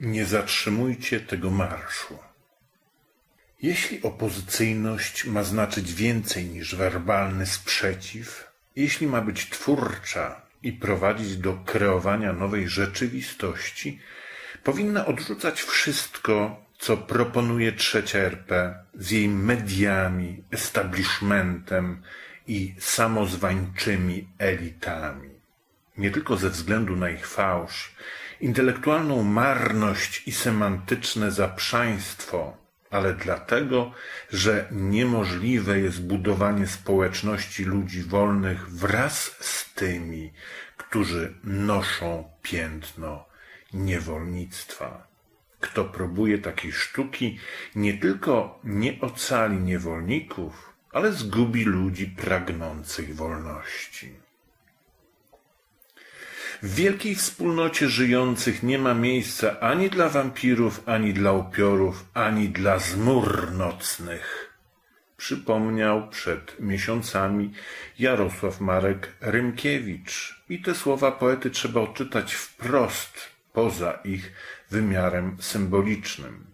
Nie zatrzymujcie tego marszu. Jeśli opozycyjność ma znaczyć więcej niż werbalny sprzeciw, jeśli ma być twórcza i prowadzić do kreowania nowej rzeczywistości, powinna odrzucać wszystko, co proponuje trzecia RP z jej mediami, establishmentem i samozwańczymi elitami. Nie tylko ze względu na ich fałsz, intelektualną marność i semantyczne zaprzaństwo, ale dlatego, że niemożliwe jest budowanie społeczności ludzi wolnych wraz z tymi, którzy noszą piętno niewolnictwa. Kto próbuje takiej sztuki, nie tylko nie ocali niewolników, ale zgubi ludzi pragnących wolności. W wielkiej wspólnocie żyjących nie ma miejsca ani dla wampirów, ani dla upiorów, ani dla zmur nocnych. Przypomniał przed miesiącami Jarosław Marek Rymkiewicz. I te słowa poety trzeba odczytać wprost, poza ich wymiarem symbolicznym.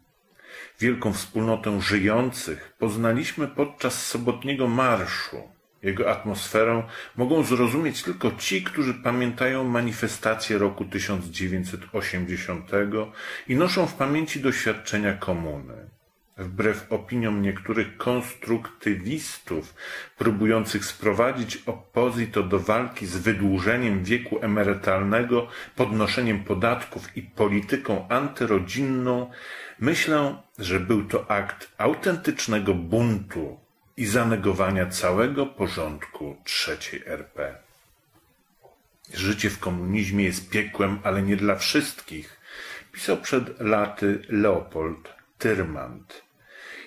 Wielką wspólnotę żyjących poznaliśmy podczas sobotniego marszu. Jego atmosferę mogą zrozumieć tylko ci, którzy pamiętają manifestację roku 1980 i noszą w pamięci doświadczenia komuny. Wbrew opiniom niektórych konstruktywistów próbujących sprowadzić opozyto do walki z wydłużeniem wieku emerytalnego, podnoszeniem podatków i polityką antyrodzinną, myślę, że był to akt autentycznego buntu i zanegowania całego porządku trzeciej RP. Życie w komunizmie jest piekłem, ale nie dla wszystkich, pisał przed laty Leopold Tyrmand.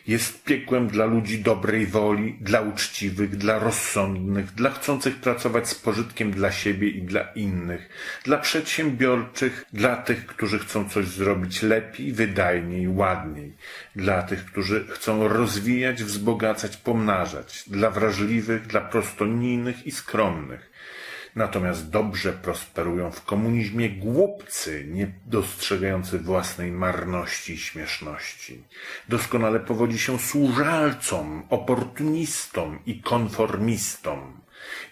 Jest piekłem dla ludzi dobrej woli, dla uczciwych, dla rozsądnych, dla chcących pracować z pożytkiem dla siebie i dla innych, dla przedsiębiorczych, dla tych, którzy chcą coś zrobić lepiej, wydajniej, ładniej, dla tych, którzy chcą rozwijać, wzbogacać, pomnażać, dla wrażliwych, dla prostonijnych i skromnych, Natomiast dobrze prosperują w komunizmie głupcy, nie dostrzegający własnej marności i śmieszności. Doskonale powodzi się służalcom, oportunistom i konformistom.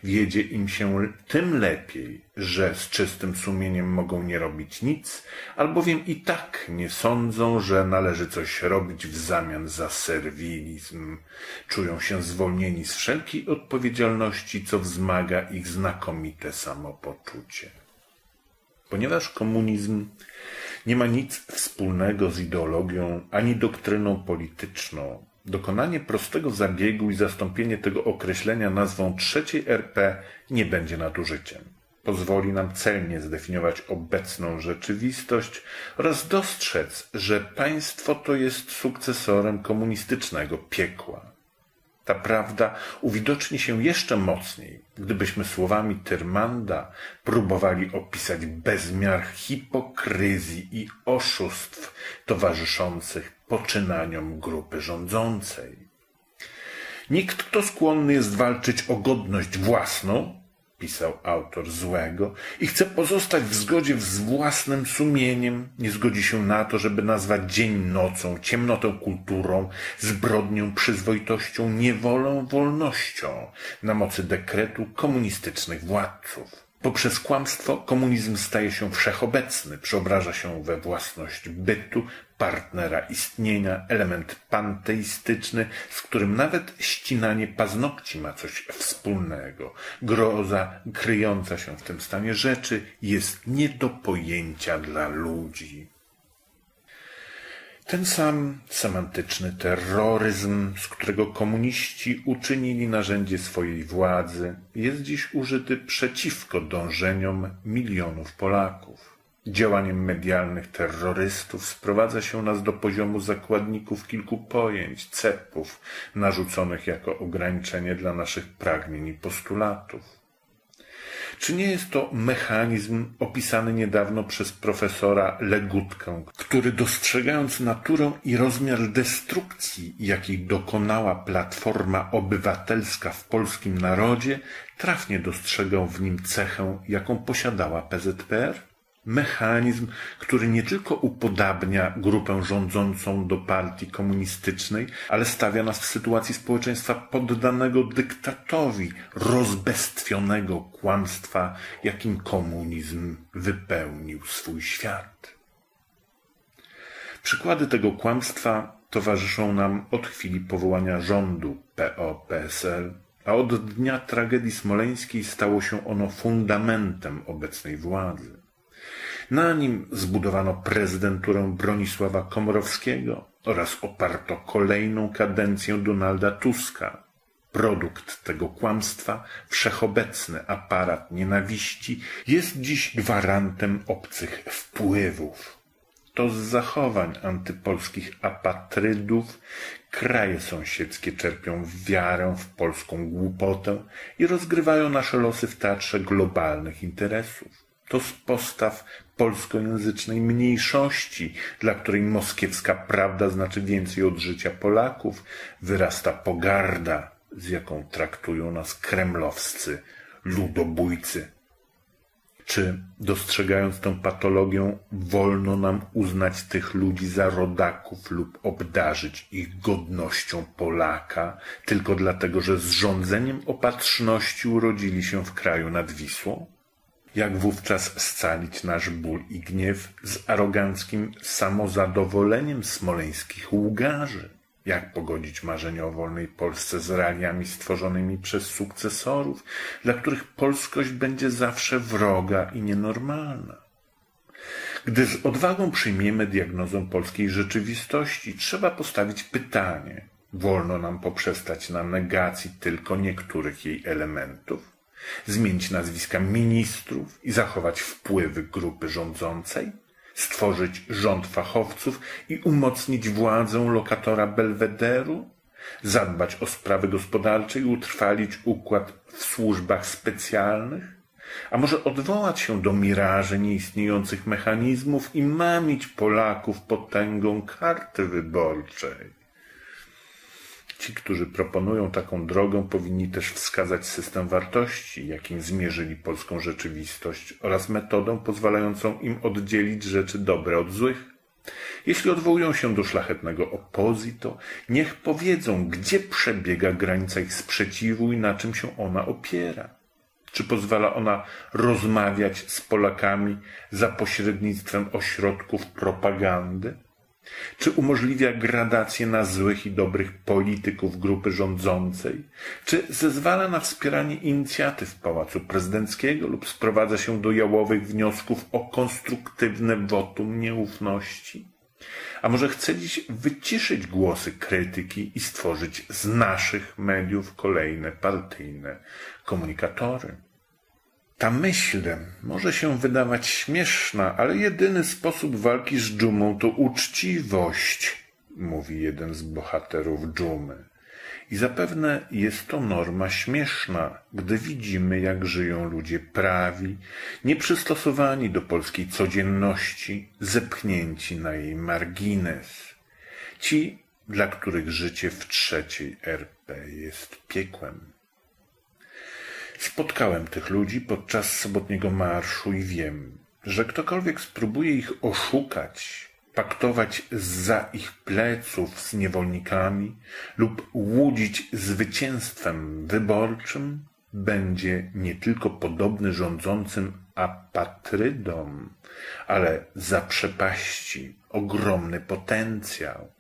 Wiedzie im się tym lepiej, że z czystym sumieniem mogą nie robić nic, albowiem i tak nie sądzą, że należy coś robić w zamian za serwilizm. Czują się zwolnieni z wszelkiej odpowiedzialności, co wzmaga ich znakomite samopoczucie. Ponieważ komunizm nie ma nic wspólnego z ideologią ani doktryną polityczną, Dokonanie prostego zabiegu i zastąpienie tego określenia nazwą trzeciej RP nie będzie nadużyciem. Pozwoli nam celnie zdefiniować obecną rzeczywistość oraz dostrzec, że państwo to jest sukcesorem komunistycznego piekła. Ta prawda uwidoczni się jeszcze mocniej, gdybyśmy słowami Tyrmanda próbowali opisać bezmiar hipokryzji i oszustw towarzyszących poczynaniom grupy rządzącej. Nikt, kto skłonny jest walczyć o godność własną, pisał autor złego, i chce pozostać w zgodzie z własnym sumieniem, nie zgodzi się na to, żeby nazwać dzień nocą, ciemnotę kulturą, zbrodnią przyzwoitością, niewolą wolnością na mocy dekretu komunistycznych władców. Poprzez kłamstwo komunizm staje się wszechobecny, przeobraża się we własność bytu, partnera istnienia, element panteistyczny, z którym nawet ścinanie paznokci ma coś wspólnego. Groza kryjąca się w tym stanie rzeczy jest nie do pojęcia dla ludzi. Ten sam semantyczny terroryzm, z którego komuniści uczynili narzędzie swojej władzy, jest dziś użyty przeciwko dążeniom milionów Polaków. Działaniem medialnych terrorystów sprowadza się nas do poziomu zakładników kilku pojęć, cepów, narzuconych jako ograniczenie dla naszych pragnień i postulatów. Czy nie jest to mechanizm opisany niedawno przez profesora Legutkę, który dostrzegając naturę i rozmiar destrukcji, jakiej dokonała Platforma Obywatelska w polskim narodzie, trafnie dostrzegał w nim cechę, jaką posiadała PZPR? Mechanizm, który nie tylko upodabnia grupę rządzącą do partii komunistycznej, ale stawia nas w sytuacji społeczeństwa poddanego dyktatowi rozbestwionego kłamstwa, jakim komunizm wypełnił swój świat. Przykłady tego kłamstwa towarzyszą nam od chwili powołania rządu PO-PSL, a od dnia tragedii smoleńskiej stało się ono fundamentem obecnej władzy. Na nim zbudowano prezydenturę Bronisława Komorowskiego oraz oparto kolejną kadencję Donalda Tuska. Produkt tego kłamstwa, wszechobecny aparat nienawiści, jest dziś gwarantem obcych wpływów. To z zachowań antypolskich apatrydów kraje sąsiedzkie czerpią wiarę w polską głupotę i rozgrywają nasze losy w teatrze globalnych interesów. To z postaw polskojęzycznej mniejszości, dla której moskiewska prawda znaczy więcej od życia Polaków, wyrasta pogarda, z jaką traktują nas kremlowscy ludobójcy. Czy dostrzegając tę patologię, wolno nam uznać tych ludzi za rodaków lub obdarzyć ich godnością Polaka, tylko dlatego, że z rządzeniem opatrzności urodzili się w kraju nad Wisłą? Jak wówczas scalić nasz ból i gniew z aroganckim samozadowoleniem smoleńskich łgarzy? Jak pogodzić marzenie o wolnej Polsce z realiami stworzonymi przez sukcesorów, dla których polskość będzie zawsze wroga i nienormalna? Gdy z odwagą przyjmiemy diagnozę polskiej rzeczywistości, trzeba postawić pytanie: wolno nam poprzestać na negacji tylko niektórych jej elementów? Zmienić nazwiska ministrów i zachować wpływy grupy rządzącej, stworzyć rząd fachowców i umocnić władzę lokatora Belwederu, zadbać o sprawy gospodarcze i utrwalić układ w służbach specjalnych, a może odwołać się do miraży nieistniejących mechanizmów i mamić Polaków potęgą karty wyborczej. Ci, którzy proponują taką drogę, powinni też wskazać system wartości, jakim zmierzyli polską rzeczywistość oraz metodę pozwalającą im oddzielić rzeczy dobre od złych. Jeśli odwołują się do szlachetnego opozito, niech powiedzą, gdzie przebiega granica ich sprzeciwu i na czym się ona opiera. Czy pozwala ona rozmawiać z Polakami za pośrednictwem ośrodków propagandy? Czy umożliwia gradację na złych i dobrych polityków grupy rządzącej? Czy zezwala na wspieranie inicjatyw Pałacu Prezydenckiego lub sprowadza się do jałowych wniosków o konstruktywne wotum nieufności? A może chce dziś wyciszyć głosy krytyki i stworzyć z naszych mediów kolejne partyjne komunikatory? Ta myśl może się wydawać śmieszna, ale jedyny sposób walki z dżumą to uczciwość, mówi jeden z bohaterów dżumy. I zapewne jest to norma śmieszna, gdy widzimy, jak żyją ludzie prawi, nieprzystosowani do polskiej codzienności, zepchnięci na jej margines. Ci, dla których życie w trzeciej RP jest piekłem. Spotkałem tych ludzi podczas sobotniego marszu i wiem, że ktokolwiek spróbuje ich oszukać, paktować za ich pleców z niewolnikami lub łudzić zwycięstwem wyborczym, będzie nie tylko podobny rządzącym apatrydom, ale zaprzepaści ogromny potencjał.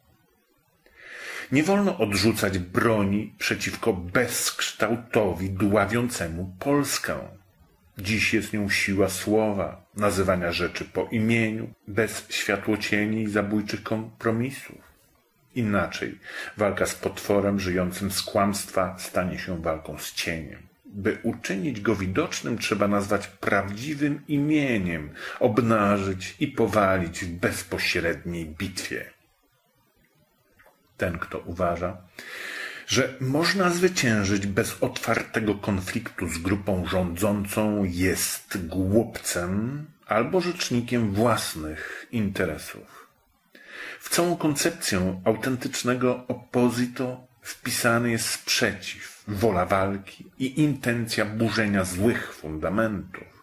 Nie wolno odrzucać broni przeciwko bezkształtowi dławiącemu Polskę. Dziś jest nią siła słowa, nazywania rzeczy po imieniu, bez światłocieni i zabójczych kompromisów. Inaczej, walka z potworem żyjącym z kłamstwa stanie się walką z cieniem. By uczynić go widocznym, trzeba nazwać prawdziwym imieniem, obnażyć i powalić w bezpośredniej bitwie ten, kto uważa, że można zwyciężyć bez otwartego konfliktu z grupą rządzącą, jest głupcem albo rzecznikiem własnych interesów. W całą koncepcję autentycznego opozito wpisany jest sprzeciw, wola walki i intencja burzenia złych fundamentów.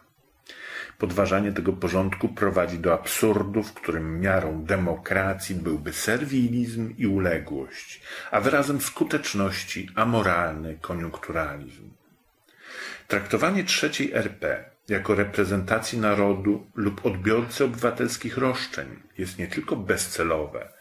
Podważanie tego porządku prowadzi do absurdu, w którym miarą demokracji byłby serwilizm i uległość, a wyrazem skuteczności amoralny koniunkturalizm. Traktowanie trzeciej RP jako reprezentacji narodu lub odbiorcy obywatelskich roszczeń jest nie tylko bezcelowe,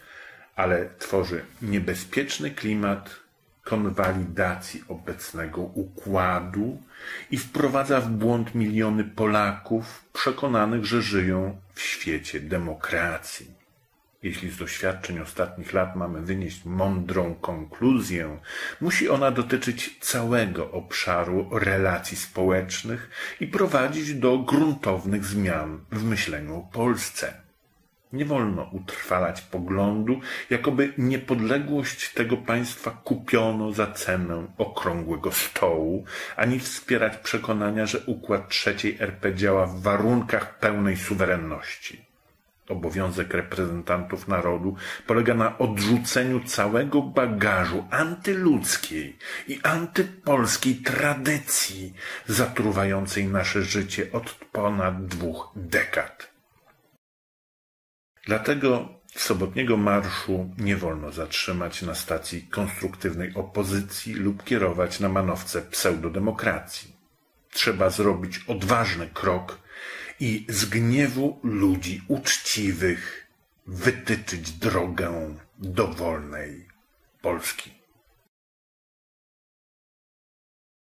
ale tworzy niebezpieczny klimat konwalidacji obecnego układu i wprowadza w błąd miliony Polaków przekonanych, że żyją w świecie demokracji. Jeśli z doświadczeń ostatnich lat mamy wynieść mądrą konkluzję, musi ona dotyczyć całego obszaru relacji społecznych i prowadzić do gruntownych zmian w myśleniu o Polsce. Nie wolno utrwalać poglądu, jakoby niepodległość tego państwa kupiono za cenę okrągłego stołu, ani wspierać przekonania, że układ trzeciej RP działa w warunkach pełnej suwerenności. Obowiązek reprezentantów narodu polega na odrzuceniu całego bagażu antyludzkiej i antypolskiej tradycji zatruwającej nasze życie od ponad dwóch dekad. Dlatego sobotniego marszu nie wolno zatrzymać na stacji konstruktywnej opozycji lub kierować na manowce pseudodemokracji. Trzeba zrobić odważny krok i z gniewu ludzi uczciwych wytyczyć drogę do wolnej Polski.